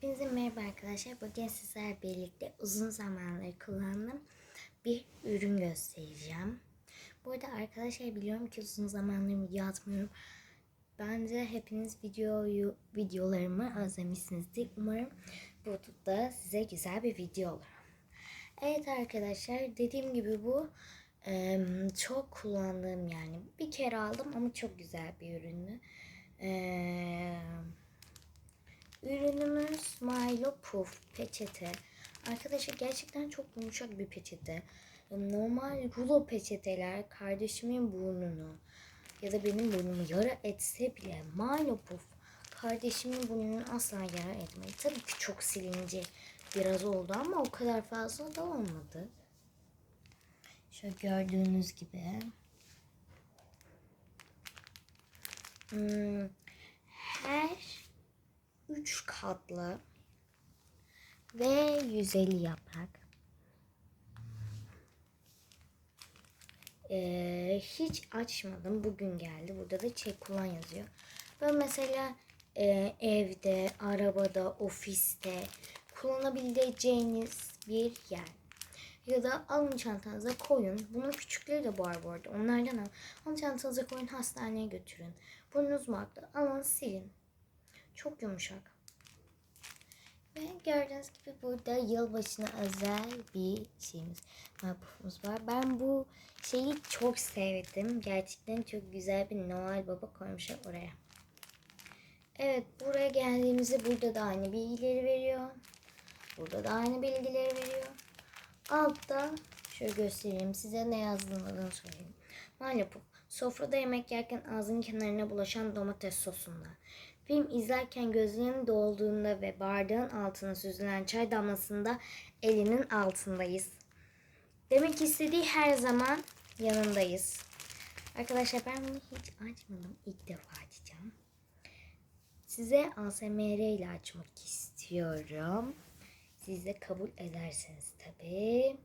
Hepinize merhaba arkadaşlar. Bugün sizler birlikte uzun zamandır kullandığım bir ürün göstereceğim. Bu arada arkadaşlar biliyorum ki uzun zamandır video atmıyorum. Bence hepiniz videoyu videolarımı özlemişsinizdir. Umarım bu da size güzel bir video olur. Evet arkadaşlar dediğim gibi bu çok kullandığım yani bir kere aldım ama çok güzel bir üründü. Eee Ürünümüz Milo Puff peçete. Arkadaşlar gerçekten çok yumuşak bir peçete. Normal rulo peçeteler kardeşimin burnunu ya da benim burnumu yara etse bile Milo Puff kardeşimin burnunu asla yara etmedi. Tabii ki çok silince biraz oldu ama o kadar fazla da olmadı. Şöyle gördüğünüz gibi. Hmm, her 3 katlı ve 150 yaprak. Ee, hiç açmadım. Bugün geldi. Burada da çek kullan yazıyor. Ben mesela e, evde, arabada, ofiste kullanabileceğiniz bir yer. Ya da alın çantanıza koyun. Bunun küçükleri de var bu arada. Onlardan al. Alın çantanıza koyun hastaneye götürün. Burnunuz mu aktı? Alın silin. Çok yumuşak. Ve gördüğünüz gibi burada yılbaşına özel bir şeyimiz, mahpufumuz var. Ben bu şeyi çok sevdim. Gerçekten çok güzel bir Noel Baba koymuşlar oraya. Evet buraya geldiğimizde burada da aynı bilgileri veriyor. Burada da aynı bilgileri veriyor. Altta şöyle göstereyim size ne yazdığını söyleyeyim. Maalesef sofrada yemek yerken ağzın kenarına bulaşan domates sosunda. Film izlerken gözlerinin dolduğunda ve bardağın altına süzülen çay damlasında elinin altındayız. Demek istediği her zaman yanındayız. Arkadaşlar ben bunu hiç açmadım. İlk defa açacağım. Size ASMR ile açmak istiyorum. Siz de kabul ederseniz tabii.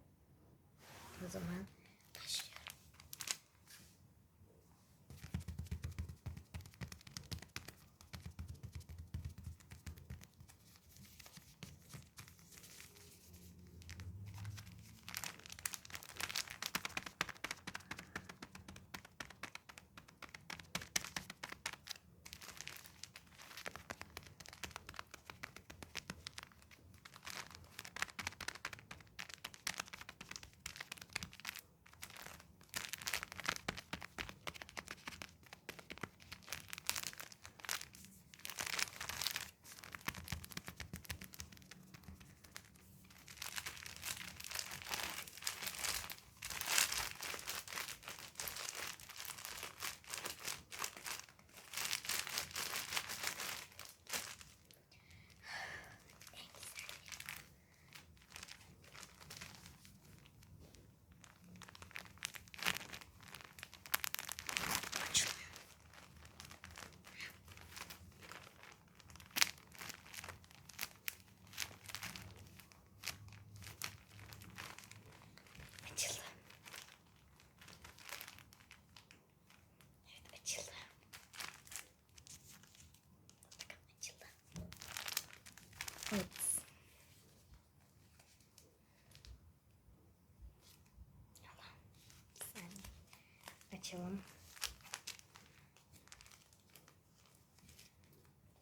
O zaman başlıyorum. Açılıyor. Açıldı. Evet açıldı. Bakın açıldı. Evet. Tamam. Sen açalım.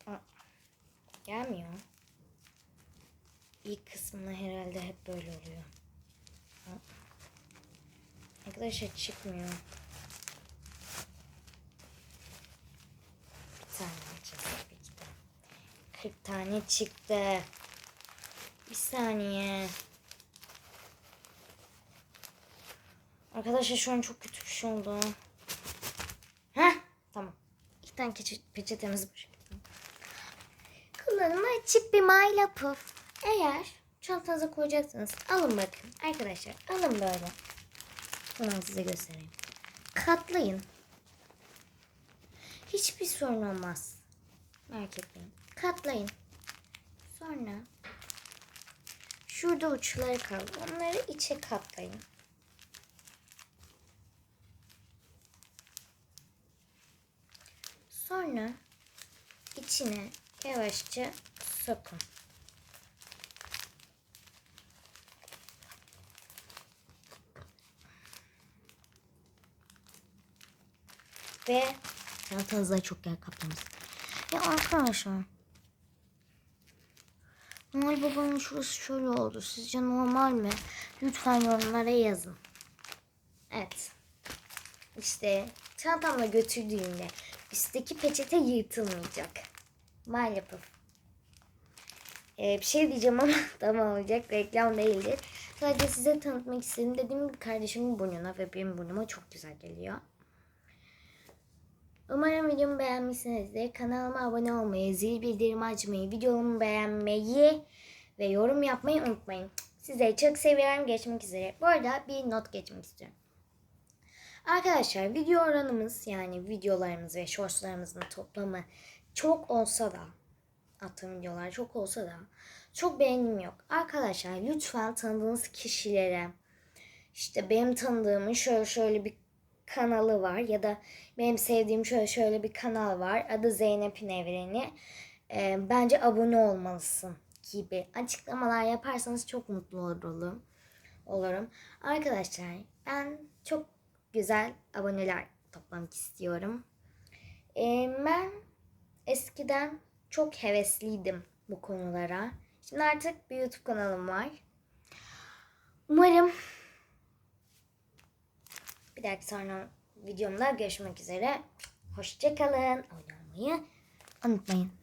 Aa, gelmiyor. İlk kısmında herhalde hep böyle oluyor. Aa. Arkadaşlar çıkmıyor. Bir tane alacağız tabii ki de. 40 tane çıktı. Bir saniye. Arkadaşlar şu an çok kötü şey oldu. Heh tamam. İki tane keçi- peçetemizi bıraktım. Kullanıma açık bir mayla puff. Eğer çantanıza koyacaksınız alın bakın. Arkadaşlar alın böyle. Hemen size göstereyim. Katlayın. Hiçbir sorun olmaz. Merak etmeyin. Katlayın. Sonra şurada uçları kaldı. Onları içe katlayın. Sonra içine yavaşça sokun. Ve çantanızda çok yer kaplamış. Ya arkadaşlar. Noel Baba'nın şurası şöyle oldu. Sizce normal mi? Lütfen yorumlara yazın. Evet. İşte çantamla götürdüğümde üstteki peçete yırtılmayacak. Maalesef. Ee, bir şey diyeceğim ama tamam olacak. Reklam değildir. Sadece size tanıtmak istedim. Dediğim gibi kardeşimin burnuna ve benim burnuma çok güzel geliyor. Umarım videomu beğenmişsinizdir. Kanalıma abone olmayı, zil bildirimi açmayı, videomu beğenmeyi ve yorum yapmayı unutmayın. Sizleri çok seviyorum. Geçmek üzere. Bu arada bir not geçmek istiyorum. Arkadaşlar video oranımız yani videolarımız ve shortslarımızın toplamı çok olsa da attığım videolar çok olsa da çok beğenim yok. Arkadaşlar lütfen tanıdığınız kişilere işte benim tanıdığımın şöyle şöyle bir kanalı var ya da benim sevdiğim şöyle şöyle bir kanal var. Adı Zeynep'in Evreni. Ee, bence abone olmalısın gibi açıklamalar yaparsanız çok mutlu olurum. Olurum. Arkadaşlar ben çok güzel aboneler toplamak istiyorum. Ee, ben eskiden çok hevesliydim bu konulara. Şimdi artık bir YouTube kanalım var. Umarım bir dahaki sonra videomda görüşmek üzere. Hoşçakalın. Abone olmayı unutmayın.